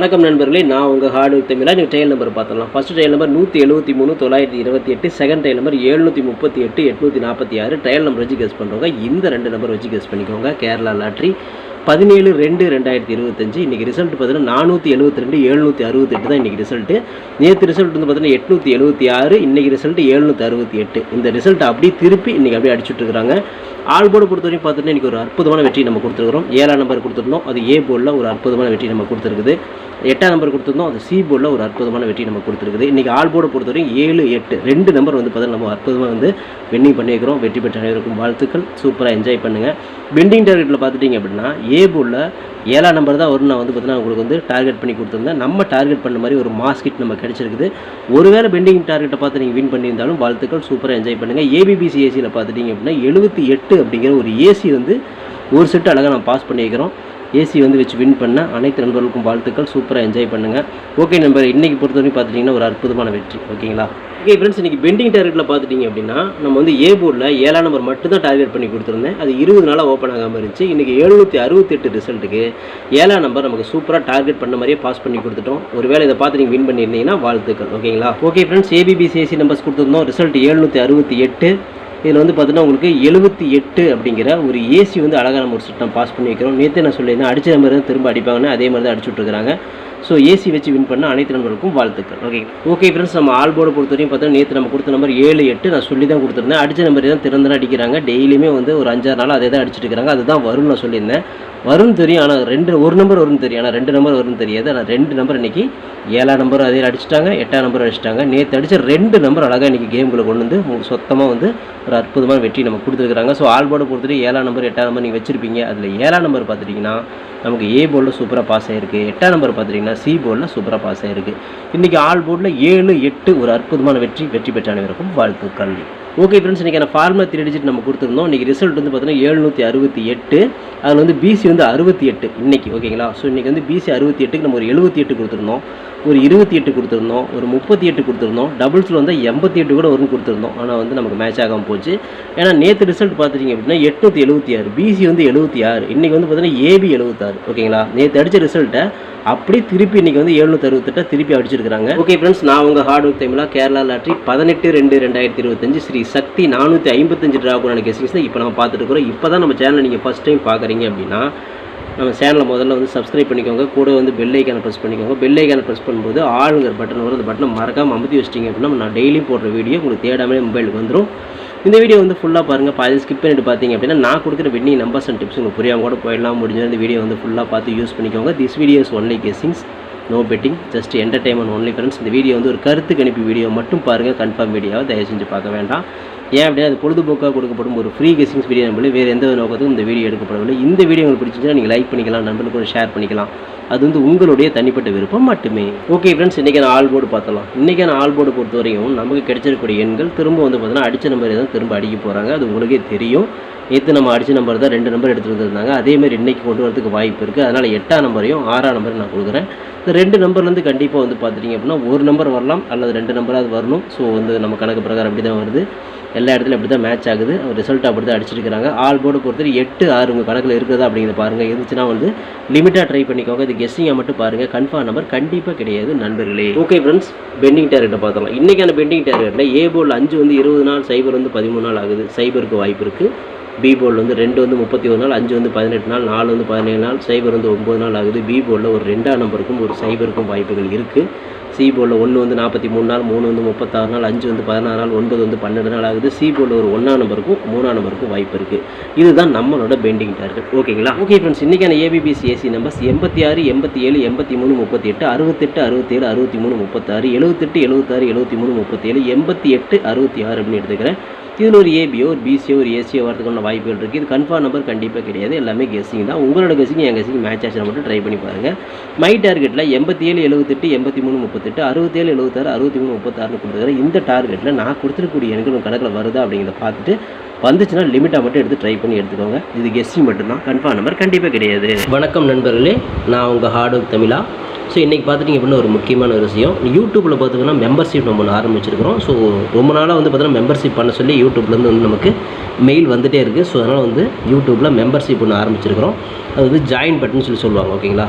வணக்கம் நண்பர்களே நான் உங்கள் ஹார்டு தமிழா. நீங்கள் ட்ரையல் நம்பர் பார்த்துடலாம். ஃபஸ்ட் ட்ரையல் நம்பர் நூற்றி எழுபத்தி மூணு தொள்ளாயிரத்தி இருபத்தி எட்டு. செகண்ட் ட்ரையல் நம்பர் எழுநூற்றி முப்பத்தி எட்டு எட்நூற்றி நாற்பத்தி ஆறு. ட்ரையல் நம்பர் வச்சு கெஸ் பண்ணுறவங்க இந்த ரெண்டு நம்பர் வச்சு கெஸ் பண்ணிக்கோங்க. கேரளா லாட்ரி பதினேழு ரெண்டு ரெண்டாயிரத்தி இருபத்தஞ்சு. இன்றைக்கி ரிசல்ட் பார்த்தீங்கன்னா நானூற்றி எழுபத்தி ரெண்டு எழுநூற்றி அறுபத்தெட்டு தான் இன்றைக்கி ரிசல்ட்டு நேற்று ரிசல்ட் வந்து பார்த்தீங்கன்னா எட்நூற்றி எழுபத்தி ஆறு இன்றைக்கி ரிசல்ட் எழுநூற்றி அறுபத்தி எட்டு. இந்த ரிசல்ட் அப்படியே திருப்பி இன்றைக்கி அப்படியே அடிச்சுட்டு இருக்காங்க ஆல் போர்டு பொறுத்த வரைக்கும் பார்த்துட்டு இன்றைக்கி ஒரு அற்புதமான வெற்றி நம்ம கொடுத்துருக்குறோம். ஏழாம் நம்பர் கொடுத்துருந்தோம். அது ஏ போர்டில் ஒரு அற்புதமான வெற்றி நம்ம கொடுத்துருக்குது. எட்டாம் நம்பர் கொடுத்துருந்தோம். அது சி போர்டில் ஒரு அற்புதமான வெற்றி நம்ம கொடுத்துருக்குது. இன்றைக்கி ஆல் பொறுத்த வரைக்கும் ஏழு எட்டு ரெண்டு நம்பர் வந்து பார்த்தீங்கன்னா நம்ம அற்புதமாக வந்து வின்னிங் பண்ணியிருக்கிறோம். வெற்றி பெற்ற அனைவருக்கும் வாழ்த்துக்கள். சூப்பராக என்ஜாய் பண்ணுங்கள் பெண்டிங் டார்கெட்டில் பார்த்துட்டிங்க அப்படின்னா ஏ போர்டில் ஏழாம் நம்பர் தான் வரும் நான் வந்து பார்த்தீங்கன்னா உங்களுக்கு வந்து டார்கெட் பண்ணி கொடுத்துருந்தேன். நம்ம டார்கெட் பண்ண மாதிரி ஒரு மாஸ்கிட் நம்ம கிடச்சிருக்குது. ஒருவேளை பெண்டிங் டார்கெட்டை பார்த்து நீங்கள் வின் பண்ணியிருந்தாலும் வாழ்த்துக்கள். சூப்பராக என்ஜாய் பண்ணுங்கள் ஏபிபிசி ஏசியில் பார்த்துட்டிங்க அப்படின்னா எழுபத்தி எட்டு அப்படிங்கிற ஒரு ஏசி வந்து ஒரு செட்டு அழகாக நான் பாஸ் பண்ணியிருக்கிறோம். ஏசி வந்து வச்சு வின் பண்ண அனைத்து நண்பர்களுக்கும் வாழ்த்துக்கள். சூப்பராக என்ஜாய் பண்ணுங்கள் ஓகே நண்பர் இன்றைக்கி பொறுத்தவரைக்கும் பார்த்துட்டிங்கன்னா ஒரு அற்புதமான வெற்றி. ஓகேங்களா ஓகே ஃப்ரெண்ட்ஸ் இன்றைக்கி பெண்டிங் டார்கெட்டில் பார்த்துட்டிங்க அப்படின்னா நம்ம வந்து ஏ போர்டில் ஏழாம் நம்பர் மட்டும்தான் டார்கெட் பண்ணி கொடுத்துருந்தேன். அது இருபது நாளாக ஓப்பன் ஆகாமல் இருந்துச்சு. இன்றைக்கி எழுநூற்றி அறுபத்தெட்டு ரிசல்ட்டுக்கு ஏழாம் நம்பர் நமக்கு சூப்பராக டார்கெட் பண்ண மாதிரியே பாஸ் பண்ணி கொடுத்துட்டோம். ஒரு வேளை இதை பார்த்து நீங்கள் வின் பண்ணியிருந்தீங்கன்னா வாழ்த்துக்கள். ஓகேங்களா ஓகே ஃப்ரெண்ட்ஸ் ஏபிபிசிஎஸ்சி நம்பர்ஸ் கொடுத்துருந்தோம். ரிசல்ட் எழுநூற்றி அறுபத்தி எட்டு. இதில் வந்து பார்த்தீங்கன்னா உங்களுக்கு எழுபத்தி எட்டு அப்படிங்கிற ஒரு ஏசி வந்து அழகாக நம்ம ஒரு சிஸ்டம் பாஸ் பண்ணி வைக்கிறோம். நேற்று நான் சொல்லியிருந்தேன் அடிச்ச நம்பர் தான் திரும்ப அடிப்பாங்கன்னு அதே மாதிரி தான் அடிச்சுட்ருக்காங்க ஸோ ஏசி வச்சு வின் பண்ண அனைத்து நம்பருக்கும் வாழ்த்துக்கள். ஓகே ஓகே ஃப்ரெண்ட்ஸ் நம்ம ஆல் போர்டு பொறுத்த வரையும் பார்த்தா நேற்று நம்ம கொடுத்த நம்பர் ஏழு எட்டு நான் சொல்லி தான் கொடுத்துருந்தேன். அடித்த நம்பர் தான் திறந்து அடிக்கிறாங்க. டெய்லியுமே வந்து ஒரு அஞ்சாறு நாள் அதே தான் அடிச்சிட்டு இருக்காங்க அதுதான் வரும்னு நான் சொல்லியிருந்தேன். வரும்னு தெரியும் ஆனால் ரெண்டு ஒரு நம்பர் வரும்னு தெரியும். ஆனால் ரெண்டு நம்பர் வரும்னு தெரியாது. ஆனால் ரெண்டு நம்பர் இன்றைக்கி ஏழாம் நம்பர் அதே அடிச்சிட்டாங்க எட்டாம் நம்பர் அடிச்சிட்டாங்க. நேற்று அடித்த ரெண்டு நம்பர் அழகாக இன்றைக்கி கேமுக்குள்ளே கொண்டு வந்து சொத்தமாக வந்து ஒரு அற்புதமான வெற்றி நம்ம கொடுத்துருக்குறாங்க. ஸோ ஆல் போர்டு பொறுத்தவரை ஏழாம் நம்பர் எட்டாம் நம்பர் நீங்கள் வச்சிருப்பீங்க. அதில் ஏழாம் நம்பர் பார்த்துட்டிங்கன்னா நமக்கு ஏ போர்டில் சூப்பராக பாஸ் ஆகிருக்கு எட்டாம் நம்பர் பார்த்துட்டிங்கன்னா சி போர்டில் சூப்பராக பாஸ் ஆகிருக்கு இன்றைக்கி ஆல் போர்டில் ஏழு எட்டு ஒரு அற்புதமான வெற்றி வெற்றி பெற்ற அனைவருக்கும் வாழ்த்துக்கள். ஓகே ஃப்ரெண்ட்ஸ் இன்றைக்கி ஃபார்முலா த்ரீ டிஜிட் நம்ம கொடுத்துருந்தோம். இன்றைக்கி ரிசல்ட் வந்து பார்த்தீங்கன்னா எழுநூற்றி அறுபத்தி எட்டு அதில் வந்து பிசி வந்து அறுபத்தி எட்டு இன்றைக்கி ஓகேங்களா ஸோ இன்றைக்கி வந்து பிசி அறுபத்தி எட்டுக்கு நம்ம ஒரு எழுபத்தி எட்டு கொடுத்துருந்தோம். ஒரு இருபத்தி எட்டு கொடுத்துருந்தோம். ஒரு முப்பத்தி எட்டு கொடுத்துருந்தோம். டபுள்ஸில் வந்து எண்பத்தி எட்டு கூட வரும்னு கொடுத்துருந்தோம். ஆனால் வந்து நமக்கு மேட்ச் ஆகாமல் போச்சு. ஏன்னா நேற்று ரிசல்ட் பார்த்துட்டிங்க அப்படின்னா எட்நூற்றி எழுபத்தி ஆறு பிசி வந்து எழுபத்தி ஆறு. இன்றைக்கி வந்து பார்த்தீங்கன்னா ஏபி எழுபத்தாறு ஓகேங்களா நேற்று அடித்த ரிசல்ட்டை அப்படியே திருப்பி இன்றைக்கி வந்து எழுநூற்றி அறுபத்தெட்டை திருப்பி அடிச்சிருக்காங்க ஓகே ஃப்ரெண்ட்ஸ் நான் உங்கள் ஹார்ட் ஒர்க் டைமில் கேரளா லாட்ரி பதினெட்டு ரெண்டு ரெண்டாயிரத்தி இருபத்தஞ்சு ஸ்ரீ சக்தி நானூற்றி ஐம்பத்தஞ்சு ட்ராகுனான கெஸ்டிங்ஸ் தான் இப்போ நம்ம பார்த்துட்டு இருக்கிறோம். இப்போ தான் நம்ம சேனலை நீங்கள் ஃபஸ்ட் டைம் பார்க்குறீங்க அப்படின்னா நம்ம சேனலை முதல்ல வந்து சப்ஸ்கிரைப் பண்ணிக்கோங்க. கூட வந்து பெல் ஐக்கானை ப்ரெஸ் பண்ணிக்கோங்க. பெல் ஐக்கானை ப்ரெஸ் பண்ணும்போது ஆளுங்கிற பட்டன் வரும் அந்த பட்டனை மறக்காமல் அமுத்தி வச்சிட்டிங்க அப்படின்னா நான் டெய்லியும் போடுற வீடியோ உங்களுக்கு தேடாமலே மொபைலுக்கு வந்துடும் இந்த வீடியோ வந்து ஃபுல்லாக பாருங்கள் பாதி ஸ்கிப் பண்ணிட்டு பார்த்தீங்க அப்படின்னா நான் கொடுக்குற வின்னிங் நம்பர்ஸ் அண்ட் டிப்ஸ் உங்களுக்கு புரியாமல் கூட போயிடலாம். முடிஞ்சது இந்த வீடியோ வந்து ஃபுல்லாக பார்த்து யூஸ் பண்ணிக்கோங்க. This videos only guessings no betting just entertainment only friends இந்த வீடியோ வந்து ஒரு கருத்து கணிப்பு வீடியோ மட்டும் பாருங்கள் கன்ஃபார்ம் வீடியோவை தயவு செஞ்சு பார்க்க வேண்டாம். ஏன் அப்படின்னா அது பொழுதுபோக்காக கொடுக்கப்படும் ஒரு ஃப்ரீ கெஸிங்ஸ் வீடியோ நம்பளே வேறு எந்த நோக்கத்துக்கும் இந்த வீடியோ எடுக்கப்படவில்லை. இந்த வீடியோ உங்களுக்கு பிடிச்சிருந்தா நீங்கள் லைக் பண்ணிக்கலாம் நண்பர்களுக்கு கூட ஷேர் பண்ணிக்கலாம். அது வந்து உங்களுடைய தனிப்பட்ட விருப்பம் மட்டுமே. ஓகே ஃப்ரெண்ட்ஸ் இன்றைக்கான ஆல் போர்டு பார்த்தலாம் இன்றைக்கான ஆல் போர்டு பொறுத்த வரைக்கும் நமக்கு கிடைச்சிருக்கூடிய எண்கள் திரும்ப வந்து பார்த்தீங்கன்னா அடித்த நம்பர் தான் திரும்ப அடிக்க போகிறாங்க அது உங்களுக்கே தெரியும். நேற்று நம்ம அடித்த நம்பர் தான் ரெண்டு நம்பர் எடுத்துகிட்டு வந்திருந்தாங்க. அதேமாதிரி இன்றைக்கி கொண்டு வரதுக்கு வாய்ப்பு இருக்குது அதனால் எட்டாம் நம்பரையும் ஆறாம் நம்பரையும் நான் கொடுக்குறேன். இந்த ரெண்டு நம்பர்லேருந்து கண்டிப்பாக வந்து பார்த்துட்டிங்க அப்படின்னா ஒரு நம்பர் வரலாம். அல்லது ரெண்டு நம்பராவது வரணும். ஸோ வந்து நம்ம கணக்கு பிரகாரம் அப்படி தான் வருது. எல்லா இடத்துலையும் அப்படி தான் மேட்ச் ஆகுது. ரிசல்ட் அப்படி தான் அடிச்சிருக்கிறாங்க. ஆல் போர்டு பொறுத்தவரை எட்டு ஆறு உங்கள் கணக்கில் இருக்கிறதா அப்படிங்கிறத பாருங்கள் இருந்துச்சுன்னா வந்து லிமிட்டாக ட்ரை பண்ணிக்கோங்க. இது கெஸ்ஸிங்காக மட்டும் பாருங்கள் கன்ஃபார்ம் நம்பர் கண்டிப்பாக கிடையாது நண்பர்களே. ஓகே ஃப்ரெண்ட்ஸ் பெண்டிங் டேர்கிட்ட பார்த்தலாம் இன்றைக்கான பெண்டிங் டார்கெட்டில் ஏ போர்டில் அஞ்சு வந்து இருபது நாள் சைபர் வந்து பதிமூணு நாள் ஆகுது. சைபருக்கு வாய்ப்பு இருக்குது பி போர்டில் வந்து ரெண்டு வந்து முப்பத்தி ஒரு நாள் அஞ்சு வந்து பதினெட்டு நாள் நாலு வந்து பதினேழு நாள் சைபர் வந்து ஒம்பது நாள் ஆகுது. பி போர்டில் ஒரு ரெண்டாம் நம்பருக்கும் ஒரு சைபருக்கும் வாய்ப்புகள் இருக்குது சி போர்டில் ஒன்று வந்து நாற்பத்தி மூணு நாள் மூணு வந்து முப்பத்தாறு நாள் அஞ்சு வந்து பதினாறு நாள் ஒன்பது வந்து பன்னெண்டு நாள் ஆகுது. சி போர்டில் ஒரு ஒன்றாம் நம்பருக்கும் மூணாம் நம்பருக்கும் வாய்ப்பு இருக்குது இதுதான் நம்மளோட பெண்டிங் டார்கெட் ஓகேங்களா ஓகே ஃப்ரெண்ட்ஸ் இன்றைக்கான ஏபிபிசி ஏசி நம்பர்ஸ் எண்பத்தி ஆறு எண்பத்தி ஏழு எண்பத்தி மூணு முப்பத்தி எட்டு அறுபத்தெட்டு அறுபத்தேழு அறுபத்தி மூணு முப்பத்தாறு எழுபத்தெட்டு எழுபத்தாறு எழுபத்தி மூணு முப்பத்தேழு எண்பத்தி எட்டு அறுபத்தி ஆறு அப்படின்னு எடுத்துக்கிறேன். இதில் ஒரு ஏபியோ ஒரு பிசியோ ஒரு ஏசியோ வரதுக்கான வாய்ப்புகள் இருக்குது இது கன்ஃபார்ம் நம்பர் கண்டிப்பாக கிடையாது. எல்லாமே கெஸிங் தான். உங்களோட கெஸிங் என் கெஸிங் மேட்ச் ஆச்சு மட்டும் ட்ரை பண்ணி பாருங்கள் மை டார்கெட்டில் எண்பத்தி ஏழு எழுபத்தெட்டு எண்பத்தி மூணு முப்பத்தெட்டு அறுபத்தேழு எழுபத்தாறு அறுபத்தி மூணு முப்பத்தாறுனு கொடுத்துருக்கிறேன் இந்த டார்கெட்டில் நான் கொடுத்துருக்கூடிய எனக்கு உங்கள் கணக்கில் வருதா அப்படிங்கிறத பார்த்துட்டு வந்துச்சுன்னா லிமிட்டாக மட்டும் எடுத்து ட்ரை பண்ணி எடுத்துக்கோங்க. இது கெஸ்ஸிங் மட்டும்தான். கன்ஃபார்ம் நம்பர் கண்டிப்பாக கிடையாது. வணக்கம் நண்பர்களே நான் உங்கள் ஹார்ட் ஒர்க் தமிழா. ஸோ இன்றைக்கி பார்த்துட்டிங்க அப்படின்னா ஒரு முக்கியமான ஒரு விஷயம். யூடியூப்பில் பார்த்தீங்கன்னா மெம்பர்ஷிப் நம்ம ஒன்று ஆரம்பிச்சிருக்கிறோம். ஸோ ரொம்ப நாளாக வந்து பார்த்தீங்கன்னா மெம்பர்ஷிப் பண்ண சொல்லி யூடியூப்லேருந்து வந்து நமக்கு மெயில் வந்துகிட்டே இருக்குது ஸோ அதனால் வந்து யூடியூப்பில் மெம்பர்ஷிப் ஒன்று ஆரம்பிச்சிருக்கிறோம். அது வந்து ஜாயின் பட்டன் சொல்லி சொல்லுவாங்க ஓகேங்களா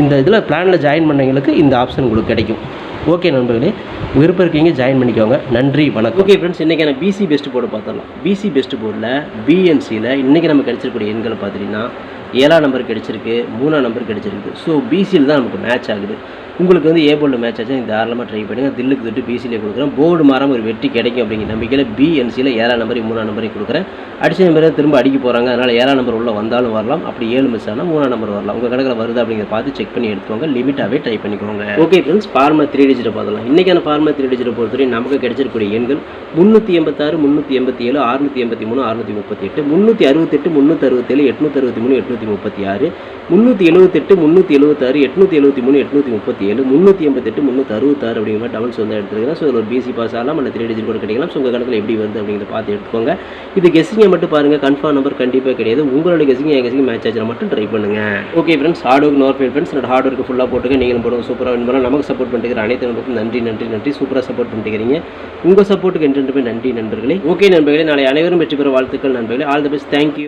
இந்த இதில் பிளானில் ஜாயின் பண்ணவங்களுக்கு இந்த ஆப்ஷன் உங்களுக்கு கிடைக்கும். ஓகே நண்பர்களே விருப்பம் இருக்கீங்க ஜாயின் பண்ணிக்கோங்க. நன்றி வணக்கம். ஓகே ஃப்ரெண்ட்ஸ் இன்றைக்கி நான் பிசி பெஸ்ட் போர்டு பார்த்துடலாம். பிசி பெஸ்ட் போர்டில் பிஎன்சியில் இன்றைக்கி நம்ம கிடைச்சிருக்கூடிய எண்களை பார்த்தீங்கன்னா ஏழாம் நம்பர் கிடச்சிருக்கு மூணாம் நம்பர் கிடச்சிருக்கு. ஸோ பிசியில் தான் நமக்கு மேட்ச் ஆகுது. உங்களுக்கு வந்து ஏ மேட்ச் ஆச்சு? நீங்கள் தாராளமாக ட்ரை பண்ணுங்கள் தில்லுக்கு தொட்டு பிசிலே கொடுக்குறேன். போர்டு மாறாமல் ஒரு வெற்றி கிடைக்கும் அப்படிங்கிற நம்பிக்கையில் பிஎன்சியில் ஏழாம் நம்பரையும் மூணாம் நம்பரையும் கொடுக்குறேன். அடிச்ச நம்பரை திரும்ப அடிக்க போகிறாங்க அதனால் ஏழாம் நம்பர் உள்ளே வந்தாலும் வரலாம். அப்படி ஏழு மிஸ் ஆனால் மூணாம் நம்பர் வரலாம். உங்கள் கணக்கில் வருது அப்படிங்கிற பார்த்து செக் பண்ணி எடுத்துக்கோங்க. லிமிட்டாகவே ட்ரை பண்ணிக்கோங்க. ஓகே ஃப்ரெண்ட்ஸ் ஃபார்மா த்ரீ டிஜிட்டை பார்க்கலாம் இன்றைக்கான ஃபார்மா த்ரீ டிஜிட்டை பொறுத்தவரை நமக்கு கிடைச்சிருக்கூடிய எண்கள் முந்நூற்றி எண்பத்தாறு முந்நூற்றி எண்பத்தி ஏழு அறுநூற்றி எண்பத்தி மூணு அறுநூற்றி முப்பத்தி எட்டு முந்நூற்றி அறுபத்தெட்டு முந்நூற்றி அறுபத்தேழு எட்நூற்றி அறுபத்தி மூணு எட்நூற்றி முப்பத்தி ஆறு முந்நூற்றி எழுபத்தெட்டு முந்நூற்றி எழுபத்தாறு எட்நூற்றி எழுபத்தி மூணு எட்நூற்றி முப்பத்தி ஏழு முந்நூற்றி எண்பத்தெட்டு முந்நூற்றி அறுபத்தாறு அப்படிங்கிற மாதிரி டபுள்ஸ் வந்து எடுத்துருக்கேன் ஸோ இதில் ஒரு பிசி பாஸ் ஆகலாம். இல்லை த்ரீ டிஜிட் கூட கிடைக்கலாம். ஸோ உங்கள் கணக்கில் எப்படி வருது அப்படிங்கிறத பார்த்து எடுத்துக்கோங்க. இது கெஸிங்கை மட்டும் பாருங்கள் கன்ஃபார்ம் நம்பர் கண்டிப்பாக கிடையாது. உங்களோட கெஸிங் என் கெஸிங் மேட்ச் ஆச்சுனா மட்டும் ட்ரை பண்ணுங்கள் okay friends hard work no friends என்னோட ஹார்ட் ஒர்க்கு ஃபுல்லாக போட்டுக்க நீங்களும் போடுங்க. சூப்பராக வேணும் நமக்கு சப்போர்ட் பண்ணிக்கிற அனைத்து நம்பருக்கும் நன்றி நன்றி நன்றி. சூப்பராக சப்போர்ட் பண்ணிக்கிறீங்க உங்கள் சப்போர்ட்டுக்கு என்றென்றுமே நன்றி நண்பர்களே. ஓகே நண்பர்களே. நாளை அனைவரும் வெற்றி பெற வாழ்த்துக்கள் நண்பர்களே. All the best thank you